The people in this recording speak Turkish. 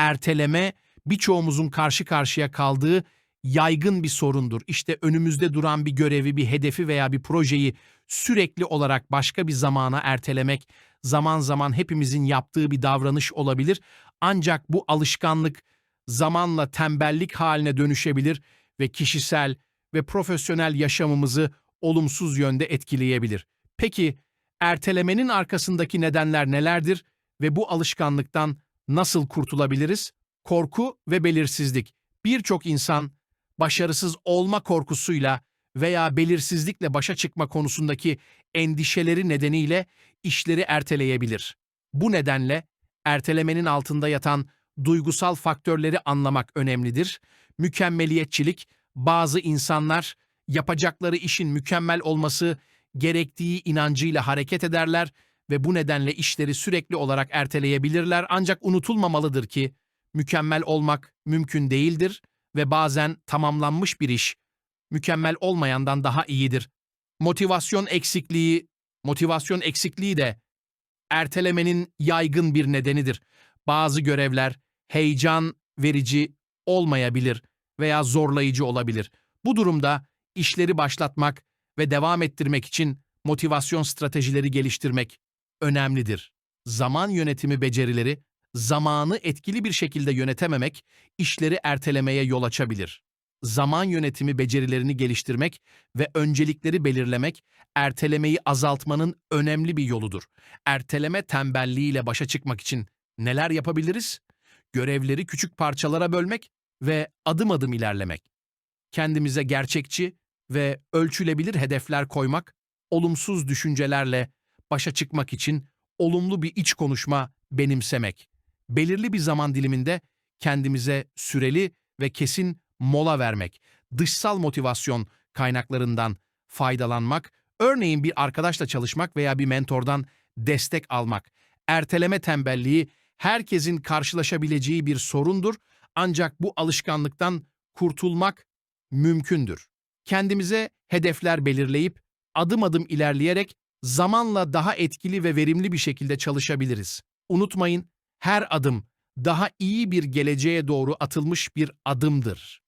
erteleme birçoğumuzun karşı karşıya kaldığı yaygın bir sorundur. İşte önümüzde duran bir görevi, bir hedefi veya bir projeyi sürekli olarak başka bir zamana ertelemek zaman zaman hepimizin yaptığı bir davranış olabilir. Ancak bu alışkanlık zamanla tembellik haline dönüşebilir ve kişisel ve profesyonel yaşamımızı olumsuz yönde etkileyebilir. Peki ertelemenin arkasındaki nedenler nelerdir ve bu alışkanlıktan nasıl kurtulabiliriz? Korku ve belirsizlik. Birçok insan başarısız olma korkusuyla veya belirsizlikle başa çıkma konusundaki endişeleri nedeniyle işleri erteleyebilir. Bu nedenle ertelemenin altında yatan duygusal faktörleri anlamak önemlidir. Mükemmeliyetçilik, bazı insanlar yapacakları işin mükemmel olması gerektiği inancıyla hareket ederler ve bu nedenle işleri sürekli olarak erteleyebilirler ancak unutulmamalıdır ki mükemmel olmak mümkün değildir ve bazen tamamlanmış bir iş mükemmel olmayandan daha iyidir. Motivasyon eksikliği, motivasyon eksikliği de ertelemenin yaygın bir nedenidir. Bazı görevler heyecan verici olmayabilir veya zorlayıcı olabilir. Bu durumda işleri başlatmak ve devam ettirmek için motivasyon stratejileri geliştirmek önemlidir. Zaman yönetimi becerileri, zamanı etkili bir şekilde yönetememek, işleri ertelemeye yol açabilir. Zaman yönetimi becerilerini geliştirmek ve öncelikleri belirlemek, ertelemeyi azaltmanın önemli bir yoludur. Erteleme tembelliğiyle başa çıkmak için neler yapabiliriz? Görevleri küçük parçalara bölmek ve adım adım ilerlemek. Kendimize gerçekçi ve ölçülebilir hedefler koymak, olumsuz düşüncelerle başa çıkmak için olumlu bir iç konuşma benimsemek. Belirli bir zaman diliminde kendimize süreli ve kesin mola vermek, dışsal motivasyon kaynaklarından faydalanmak, örneğin bir arkadaşla çalışmak veya bir mentordan destek almak. Erteleme tembelliği herkesin karşılaşabileceği bir sorundur ancak bu alışkanlıktan kurtulmak mümkündür. Kendimize hedefler belirleyip adım adım ilerleyerek zamanla daha etkili ve verimli bir şekilde çalışabiliriz. Unutmayın, her adım daha iyi bir geleceğe doğru atılmış bir adımdır.